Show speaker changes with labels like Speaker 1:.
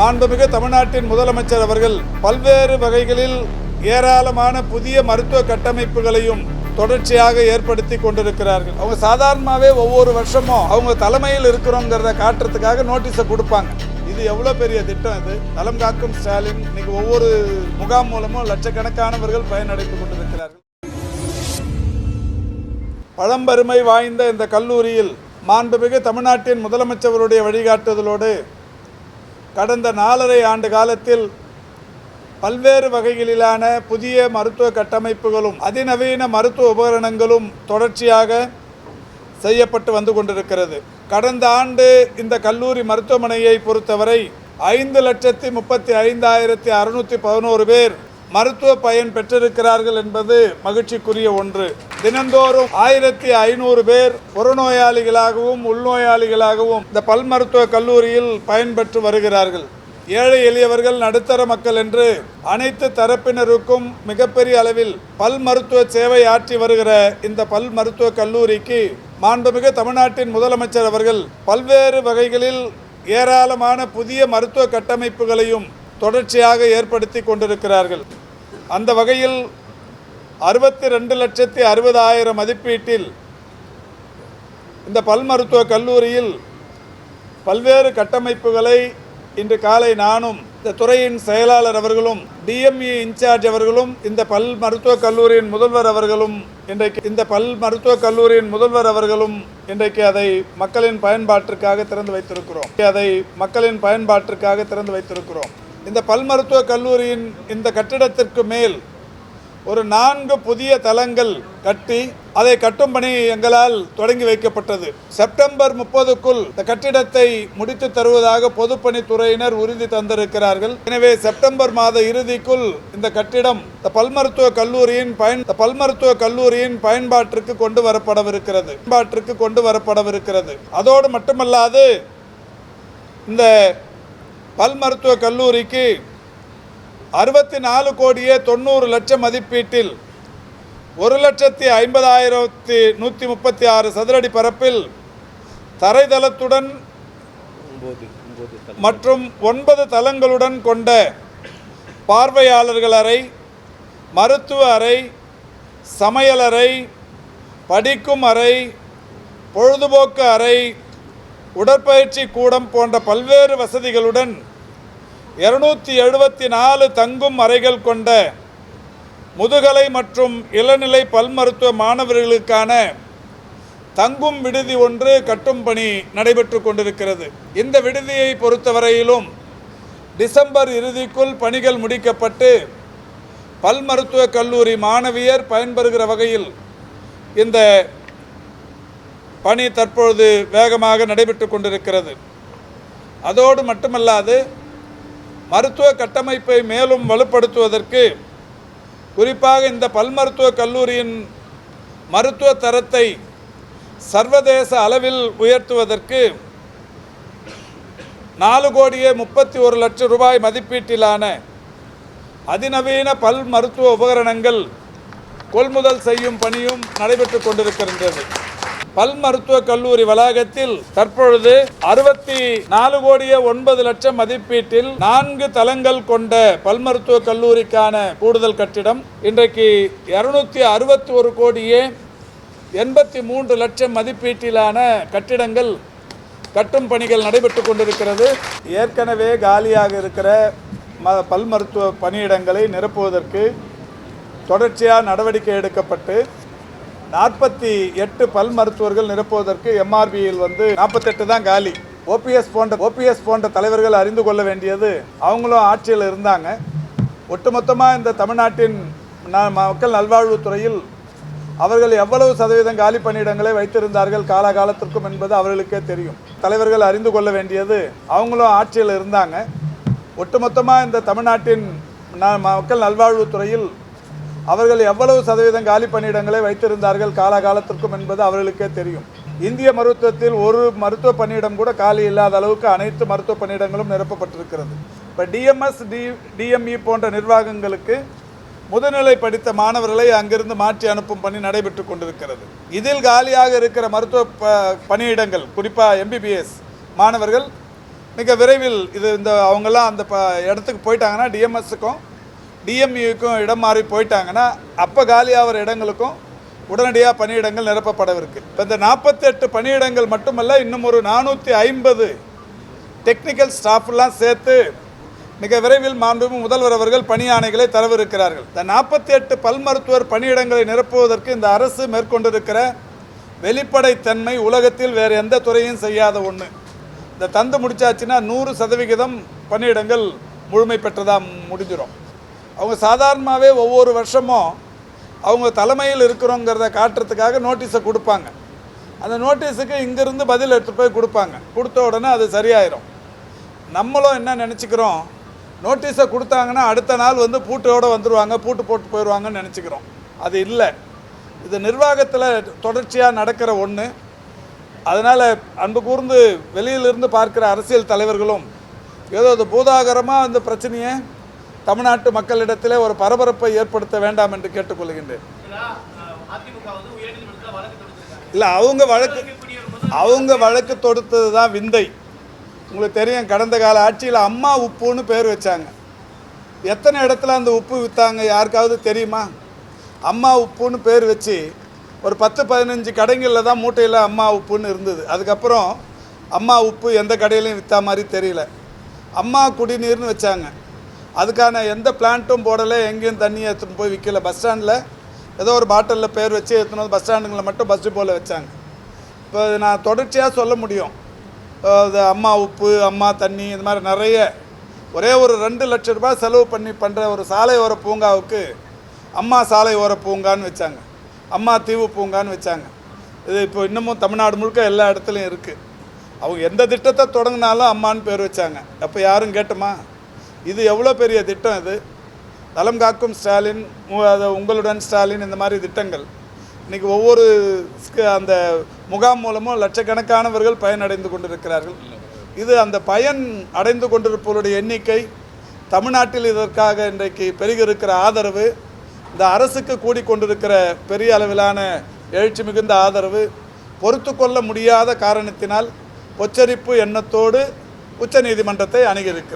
Speaker 1: மாண்புமிகு தமிழ்நாட்டின் முதலமைச்சர் அவர்கள் பல்வேறு வகைகளில் ஏராளமான புதிய மருத்துவ கட்டமைப்புகளையும் தொடர்ச்சியாக ஏற்படுத்தி கொண்டிருக்கிறார்கள். அவங்க சாதாரணமாகவே ஒவ்வொரு வருஷமும் அவங்க தலைமையில் இருக்கிறோங்கிறத காட்டுறதுக்காக நோட்டீஸை கொடுப்பாங்க. இது எவ்வளோ பெரிய திட்டம் இது? நலம் காக்கும் ஸ்டாலின் இன்னைக்கு ஒவ்வொரு முகாம் மூலமும் லட்சக்கணக்கானவர்கள் பயனடைந்து கொண்டிருக்கிறார்கள். பழம்பெருமை வாய்ந்த இந்த கல்லூரியில் மாண்புமிகு தமிழ்நாட்டின் முதலமைச்சருடைய வழிகாட்டுதலோடு கடந்த நாலரை ஆண்டு காலத்தில் பல்வேறு வகைகளிலான புதிய மருத்துவ கட்டமைப்புகளும் அதிநவீன மருத்துவ உபகரணங்களும் தொடர்ச்சியாக செய்யப்பட்டு வந்து கொண்டிருக்கிறது. கடந்த ஆண்டு இந்த கல்லூரி மருத்துவமனையை பொறுத்தவரை ஐந்து லட்சத்தி முப்பத்தி ஐந்தாயிரத்தி அறுநூற்றி பதினோரு பேர் மருத்துவ பயன் பெற்றிருக்கிறார்கள் என்பது மகிழ்ச்சிக்குரிய ஒன்று. தினந்தோறும் ஆயிரத்தி ஐநூறு பேர் புறநோயாளிகளாகவும் உள்நோயாளிகளாகவும் இந்த பல் மருத்துவ கல்லூரியில் பயன்பெற்று வருகிறார்கள். ஏழை எளியவர்கள் நடுத்தர மக்கள் என்று அனைத்து தரப்பினருக்கும் மிகப்பெரிய அளவில் பல் மருத்துவ சேவை ஆற்றி வருகிற இந்த பல் மருத்துவ கல்லூரிக்கு மாண்புமிகு தமிழ்நாட்டின் முதலமைச்சர் அவர்கள் பல்வேறு வகைகளில் ஏராளமான புதிய மருத்துவ கட்டமைப்புகளையும் தொடர்ச்சியாக ஏற்படுத்தி கொண்டிருக்கிறார்கள். அந்த வகையில் அறுபத்தி ரெண்டு லட்சத்தி அறுபதாயிரம் மதிப்பீட்டில் இந்த பல் மருத்துவக் கல்லூரியில் பல்வேறு கட்டமைப்புகளை இன்று காலை நானும் இந்த துறையின் செயலாளர் அவர்களும் டிஎம்இ இன்சார்ஜ் அவர்களும் இந்த பல் மருத்துவக் கல்லூரியின் முதல்வர் அவர்களும் இன்றைக்கு இந்த பல் மருத்துவக் கல்லூரியின் முதல்வர் அவர்களும் இன்றைக்கு அதை மக்களின் பயன்பாட்டிற்காக திறந்து வைத்திருக்கிறோம். அதை மக்களின் பயன்பாட்டிற்காக திறந்து வைத்திருக்கிறோம். இந்த பல் மருத்துவக் கல்லூரியின் இந்த கட்டிடத்திற்கு மேல் ஒரு நான்கு புதிய தளங்கள் கட்டி அதை கட்டும் பணி எங்களால் தொடங்கி வைக்கப்பட்டது. செப்டம்பர் முப்பதுக்குள் இந்த கட்டிடத்தை முடித்து தருவதாக பொதுப்பணித்துறையினர் உறுதி தந்திருக்கிறார்கள். எனவே செப்டம்பர் மாத இறுதிக்குள் இந்த கட்டிடம் இந்த பல் மருத்துவ கல்லூரியின் பயன் இந்த பல் மருத்துவ கல்லூரியின் பயன்பாட்டிற்கு கொண்டு வரப்படவிருக்கிறது. பயன்பாட்டிற்கு கொண்டு வரப்படவிருக்கிறது. அதோடு மட்டுமல்லாது இந்த பல் மருத்துவ கல்லூரிக்கு அறுபத்தி நாலு கோடியே தொண்ணூறு லட்சம் மதிப்பீட்டில் ஒரு லட்சத்தி ஐம்பதாயிரத்தி நூற்றி முப்பத்தி ஆறு சதுரடி பரப்பில் தரைதளத்துடன் மற்றும் ஒன்பது தளங்களுடன் கொண்ட பார்வையாளர்கள் அறை மருத்துவ அறை சமையலறை படிக்கும் அறை பொழுதுபோக்கு அறை உடற்பயிற்சி கூடம் போன்ற பல்வேறு வசதிகளுடன் இருநூத்தி எழுபத்தி நாலு தங்கும் அறைகள் கொண்ட முதுகலை மற்றும் இளநிலை பல் மருத்துவ மாணவர்களுக்கான தங்கும் விடுதி ஒன்று கட்டும் பணி நடைபெற்று கொண்டிருக்கிறது. இந்த விடுதியை பொறுத்தவரையிலும் டிசம்பர் இறுதிக்குள் பணிகள் முடிக்கப்பட்டு பல் மருத்துவ கல்லூரி மாணவியர் பயன்பெறுகிற வகையில் இந்த பணி தற்பொழுது வேகமாக நடைபெற்று கொண்டிருக்கிறது. அதோடு மட்டுமல்லாது மருத்துவ கட்டமைப்பை மேலும் வலுப்படுத்துவதற்கு குறிப்பாக இந்த பல் மருத்துவ கல்லூரியின் மருத்துவ தரத்தை சர்வதேச அளவில் உயர்த்துவதற்கு நாலு கோடியே முப்பத்தி ஒரு லட்சம் ரூபாய் மதிப்பீட்டிலான அதிநவீன பல் மருத்துவ உபகரணங்கள் கொள்முதல் செய்யும் பணியும் நடைபெற்று கொண்டிருக்கின்றது. பல் மருத்துவக் கல்லூரி வளாகத்தில் தற்பொழுது அறுபத்தி நாலு கோடியே ஒன்பது லட்சம் மதிப்பீட்டில் நான்கு தளங்கள் கொண்ட பல் மருத்துவ கல்லூரிக்கான கூடுதல் கட்டிடம் இன்றைக்கு இருநூத்தி அறுபத்தி ஒரு கோடியே எண்பத்தி மூன்று லட்சம் மதிப்பீட்டிலான கட்டிடங்கள் கட்டும் பணிகள் நடைபெற்று கொண்டிருக்கிறது. ஏற்கனவே காலியாக இருக்கிற ம பல் மருத்துவ பணியிடங்களை நிரப்புவதற்கு தொடர்ச்சியாக நடவடிக்கை எடுக்கப்பட்டு நாற்பத்தி எட்டு பல் மருத்துவர்கள் நிரப்புவதற்கு எம்ஆர்பியில் வந்து நாற்பத்தெட்டு தான் காலி. ஓபிஎஸ் போன்ற ஓபிஎஸ் போன்ற தலைவர்கள் அறிந்து கொள்ள வேண்டியது அவங்களும் ஆட்சியில் இருந்தாங்க. ஒட்டுமொத்தமாக இந்த தமிழ்நாட்டின் மக்கள் நல்வாழ்வுத்துறையில் அவர்கள் எவ்வளவு சதவீதம் காலி பணியிடங்களை வைத்திருந்தார்கள் காலகாலத்திற்கும் என்பது அவர்களுக்கே தெரியும். தலைவர்கள் அறிந்து கொள்ள வேண்டியது அவங்களும் ஆட்சியில் இருந்தாங்க. ஒட்டுமொத்தமாக இந்த தமிழ்நாட்டின் மக்கள் நல்வாழ்வுத்துறையில் அவர்கள் எவ்வளவு சதவீதம் காலி பணியிடங்களை வைத்திருந்தார்கள் காலகாலத்திற்கும் என்பது அவர்களுக்கே தெரியும். இந்திய மருத்துவத்தில் ஒரு மருத்துவ பணியிடம் கூட காலி இல்லாத அளவுக்கு அனைத்து மருத்துவ பணியிடங்களும் நிரப்பப்பட்டிருக்கிறது. இப்போ டிஎம்எஸ் டி டிஎம்இ போன்ற நிர்வாகங்களுக்கு முதுநிலை படித்த மாணவர்களை அங்கிருந்து மாற்றி அனுப்பும் பணி நடைபெற்று கொண்டிருக்கிறது. இதில் காலியாக இருக்கிற மருத்துவ ப பணியிடங்கள் குறிப்பாக எம்பிபிஎஸ் மாணவர்கள் மிக விரைவில் இது இந்த அவங்கெல்லாம் அந்த ப இடத்துக்கு போயிட்டாங்கன்னா டிஎம்எஸ்ஸுக்கும் டிஎம்யூக்கும் இடம் மாறி போயிட்டாங்கன்னா அப்போ காலியாகிற இடங்களுக்கும் உடனடியாக பணியிடங்கள் நிரப்பப்படவிருக்கு. இப்போ இந்த நாற்பத்தெட்டு பணியிடங்கள் மட்டுமல்ல இன்னும் ஒரு நானூற்றி ஐம்பது டெக்னிக்கல் ஸ்டாஃப்லாம் சேர்த்து மிக விரைவில் மாண்புமிகு முதல்வர் அவர்கள் பணி ஆணைகளை தரவிருக்கிறார்கள். இந்த நாற்பத்தி எட்டு பல் மருத்துவர் பணியிடங்களை நிரப்புவதற்கு இந்த அரசு மேற்கொண்டிருக்கிற வெளிப்படைத்தன்மை உலகத்தில் வேறு எந்த துறையும் செய்யாத ஒன்று இந்த தந்து முடிச்சாச்சுன்னா நூறு சதவிகிதம் பணியிடங்கள் முழுமை பெற்றதாக முடிஞ்சிடும் அவங்க சாதாரணமாகவே ஒவ்வொரு வருஷமும் அவங்க தலைமையில் இருக்கிறோங்கிறத காட்டுறதுக்காக நோட்டீஸை கொடுப்பாங்க. அந்த நோட்டீஸுக்கு இங்கேருந்து பதில் எடுத்துகிட்டு போய் கொடுப்பாங்க. கொடுத்த உடனே அது சரியாயிரும். நம்மளும் என்ன நினச்சிக்கிறோம்? நோட்டீஸை கொடுத்தாங்கன்னா அடுத்த நாள் வந்து பூட்டோடு வந்துடுவாங்க பூட்டு போட்டு போயிடுவாங்கன்னு நினச்சிக்கிறோம். அது இல்லை. இது நிர்வாகத்தில் தொடர்ச்சியாக நடக்கிற ஒன்று அதனால் அன்பு கூர்ந்து வெளியிலிருந்து பார்க்குற அரசியல் தலைவர்களும் ஏதோ அது பூதாகரமாக அந்த பிரச்சனையை தமிழ்நாட்டு மக்களிடத்திலே ஒரு பரபரப்பை ஏற்படுத்த வேண்டாம் என்று கேட்டுக்கொள்கின்றேன். இல்லை அவங்க வழக்கு அவங்க வழக்கு தொடுத்தது தான் விந்தை. உங்களுக்கு தெரியும் கடந்த கால ஆட்சியில் அம்மா உப்புன்னு பேர் வச்சாங்க. எத்தனை இடத்துல அந்த உப்பு விற்றாங்க யாருக்காவது தெரியுமா? அம்மா உப்புன்னு பேர் வச்சு ஒரு பத்து பதினஞ்சு கடைகளில் தான் மூட்டையில் அம்மா உப்புன்னு இருந்தது. அதுக்கப்புறம் அம்மா உப்பு எந்த கடையிலையும் விற்றா மாதிரி தெரியல. அம்மா குடிநீர்னு வச்சாங்க. அதுக்கான எந்த பிளான்ட்டும் போடலை எங்கேயும் தண்ணியை எடுத்துன்னு போய் விற்கல பஸ் ஸ்டாண்டில் ஏதோ ஒரு பாட்டிலில் பேர் வச்சு எடுத்துன்னு வந்து பஸ் ஸ்டாண்டுங்களை மட்டும் பஸ் போல் வச்சாங்க. இப்போ இது நான் தொடர்ச்சியாக சொல்ல முடியும். இது அம்மா உப்பு அம்மா தண்ணி இந்த மாதிரி நிறைய ஒரே ஒரு ரெண்டு லட்ச ரூபாய் செலவு பண்ணி பண்ணுற ஒரு சாலை ஓர பூங்காவுக்கு அம்மா சாலை ஓர பூங்கான்னு வச்சாங்க. அம்மா தீவு பூங்கான்னு வச்சாங்க. இது இப்போ இன்னமும் தமிழ்நாடு முழுக்க எல்லா இடத்துலையும் இருக்குது அவங்க எந்த திட்டத்தை தொடங்கினாலும் அம்மான்னு பேர் வச்சாங்க. அப்போ யாரும் கேட்டுமா? இது எவ்வளோ பெரிய திட்டம் இது? தலம் காக்கும் ஸ்டாலின் உங்களுடன் ஸ்டாலின் இந்த மாதிரி திட்டங்கள். இன்றைக்கி ஒவ்வொரு அந்த முகாம் மூலமும் லட்சக்கணக்கானவர்கள் பயனடைந்து கொண்டிருக்கிறார்கள். இது அந்த பயன் அடைந்து கொண்டிருப்பவருடைய எண்ணிக்கை தமிழ்நாட்டில் இதற்காக இன்றைக்கு பெருகிருக்கிற ஆதரவு இந்த அரசுக்கு கூடிக்கொண்டிருக்கிற பெரிய அளவிலான எழுச்சி மிகுந்த ஆதரவு பொறுத்து கொள்ள முடியாத காரணத்தினால் பொச்சரிப்பு எண்ணத்தோடு உச்சநீதிமன்றத்தை அணுகியிருக்கிறது